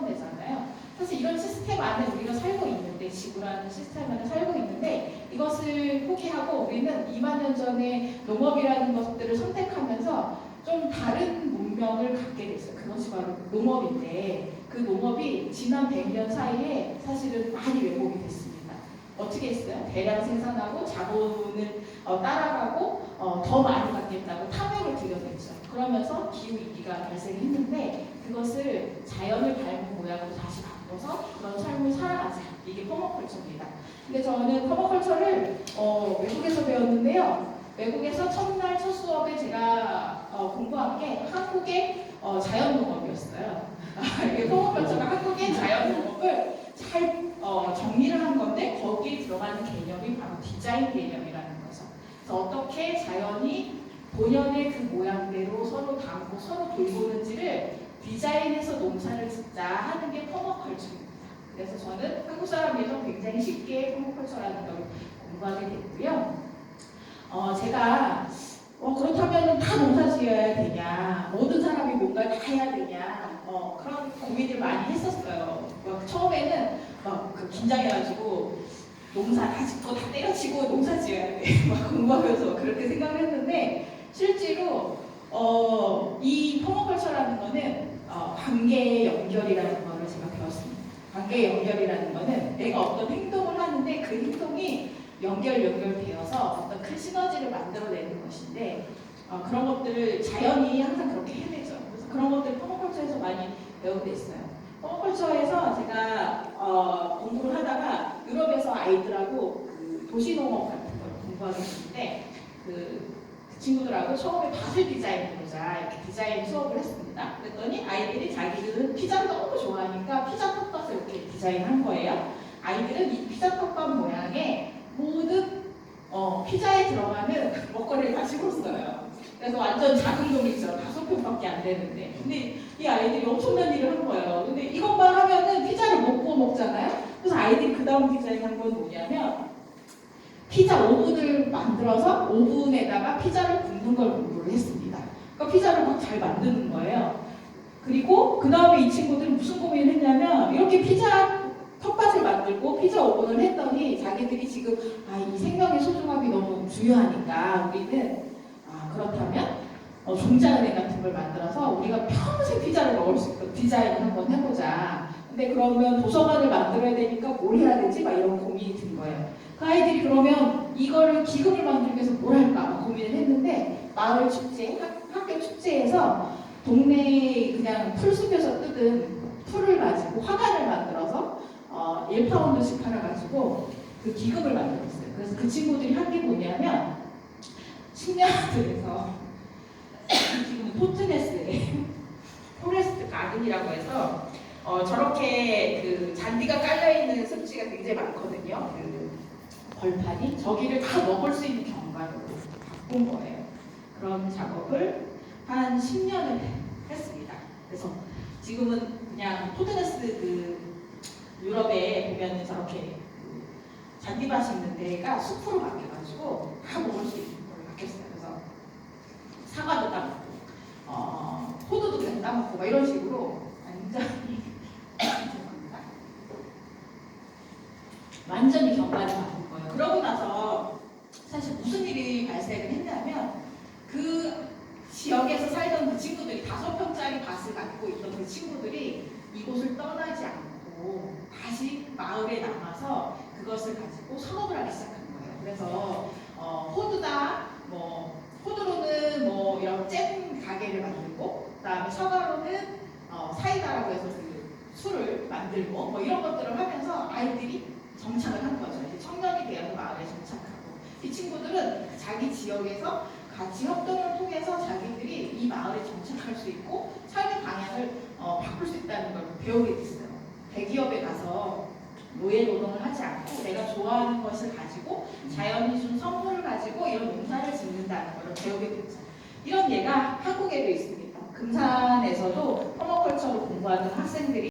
품어내잖아요. 사실 이런 시스템 안에 우리가 살고 있는데 지구라는 시스템 안에 살고 있는데 이것을 포기하고 우리는 2만 년 전에 농업이라는 것들을 선택하면서 좀 다른 문명을 갖게 됐어요. 그것이 바로 농업인데 그 농업이 지난 100년 사이에 사실은 많이 왜곡이 됐습니다. 어떻게 했어요? 대량 생산하고 자본을 어, 따라가고 어, 더 많이 받겠다고 탐욕을 들여냈죠. 그러면서 기후 위기가 발생했는데 그것을 자연을 닮은 모양으로 다시 바꿔서 그런 삶을 살아가자. 이게 퍼머컬처입니다. 근데 저는 퍼머컬처를 어, 외국에서 배웠는데요. 외국에서 첫날 첫 수업에 제가 어, 공부한 게 한국의 어, 자연농업이었어요. 이게 퍼머컬처가 한국의 자연농업을 잘 어, 정리를 들어가는 개념이 바로 디자인 개념이라는 거죠. 그래서 어떻게 자연이 본연의 그 모양대로 서로 담고 서로 돌보는지를 디자인해서 농사를 짓자 하는 게 퍼머컬처입니다. 그래서 저는 한국 사람이라서 굉장히 쉽게 퍼머컬처라는 걸 공부하게 됐고요. 어, 제가 어, 그렇다면 다 농사 지어야 되냐, 모든 사람이 뭔가를 다 해야 되냐, 어, 그런 고민을 많이 했었어요. 막 처음에는 막 그 긴장해가지고 농사 다 짓고 다 때려치고 농사 지어야 돼. 막 공부하면서 그렇게 생각을 했는데 실제로 어, 이 퍼머컬처라는 거는 어, 관계의 연결이라는 거를 제가 배웠습니다. 관계의 연결이라는 거는 내가 어떤 행동을 하는데 그 행동이 연결 연결되어서 어떤 큰 시너지를 만들어내는 것인데 어, 그런 것들을 자연이 항상 그렇게 해내죠. 그래서 그런 것들 퍼머컬처에서 많이 배우게 됐어요. 퍼머컬처에서 제가 어, 공부를 하다가 유럽에서 아이들하고 그 도시농업 같은 걸 공부하게 됐는데 그, 그 친구들하고 처음에 밭을 디자인해보자 이렇게 디자인 수업을 했습니다. 그랬더니 아이들이 자기들은 피자를 너무 좋아하니까 피자 텃밭을 이렇게 디자인한 거예요. 아이들은 이 피자 텃밭 모양에 모든 어, 피자에 들어가는 먹거리를 다 집었어요. 그래서 완전 작은 놈이죠. 다섯 평밖에 안 되는데. 근데 이 아이들이 엄청난 일을 한 거예요. 근데 이것만 하면은 피자를 못 구워 먹잖아요. 그래서 아이들이 그 다음 디자인 한 건 뭐냐면 피자 오븐을 만들어서 오븐에다가 피자를 굽는 걸 공부를 했습니다. 그러니까 피자를 막 잘 만드는 거예요. 그리고 그 다음에 이 친구들은 무슨 고민을 했냐면 이렇게 피자 텃밭을 만들고 피자 오븐을 했더니 자기들이 지금 아, 이 생명의 소중함이 너무 중요하니까 우리는 아, 그렇다면 어, 종자은행 같은 걸 만들어서 우리가 평생 피자를 먹을 수 있도록 디자인을 한번 해보자. 근데 그러면 도서관을 만들어야 되니까 뭘 해야 되지? 막 이런 고민이 든 거예요. 그 아이들이 그러면 이거를 기금을 만들기 위해서 뭘 할까 막 고민을 했는데 마을 축제, 학, 학교 축제에서 동네 그냥 풀숲에서 뜯은 풀을 가지고 화관을 만들어서 어, 1파운드씩 팔아가지고 그 기금을 만들었어요. 그래서 그 친구들이 한 게 뭐냐면 식량들에서 지금 포트네스에 포레스트 가든이라고 해서 어, 저렇게 그 잔디가 깔려 있는 습지가 굉장히 많거든요. 그 벌판이 저기를 다 먹을 수 있는 경관으로 바꾼 거예요. 그런 작업을 한 10년을 했습니다. 그래서 지금은 그냥 포트네스 그 유럽에 보면은 저렇게 그 잔디밭이 있는 데가 숲으로 바뀌어가지고 다 먹을 수 있는 걸로 바뀌었어요. 그래서 사과도 따먹고, 어, 포도도 그냥 따먹고, 막 이런 식으로 완전히 죄송합니다. 완전히 경관이 바뀐 거예요. 그러고 나서 사실 무슨 일이 발생을 했냐면 그 지역에서 살던 그 친구들이 다섯 평짜리 밭을 갖고 있던 그 친구들이 이곳을 떠나지 않고 다시 마을에 남아서 그것을 가지고 사업을 하기 시작한 거예요. 그래서 어, 호두다, 뭐 호두로는 뭐 이런 잼 가게를 만들고, 그다음에 사과로는 어, 사이다라고 해서 그 술을 만들고 뭐 이런 것들을 하면서 아이들이 정착을 한 거죠. 이제 청년이 되어서 마을에 정착하고 이 친구들은 자기 지역에서 같이 협동을 통해서 자기들이 이 마을에 정착할 수 있고 삶의 방향을 어, 바꿀 수 있다는 걸 배우게 됐어요. 대기업에 가서 노예 노동을 하지 않고 내가 좋아하는 것을 가지고 자연이 준 선물을 가지고 이런 농사를 짓는다는 걸 배우게 됐죠. 이런 예가 한국에도 있습니다. 금산에서도 퍼머컬처를 공부하는 학생들이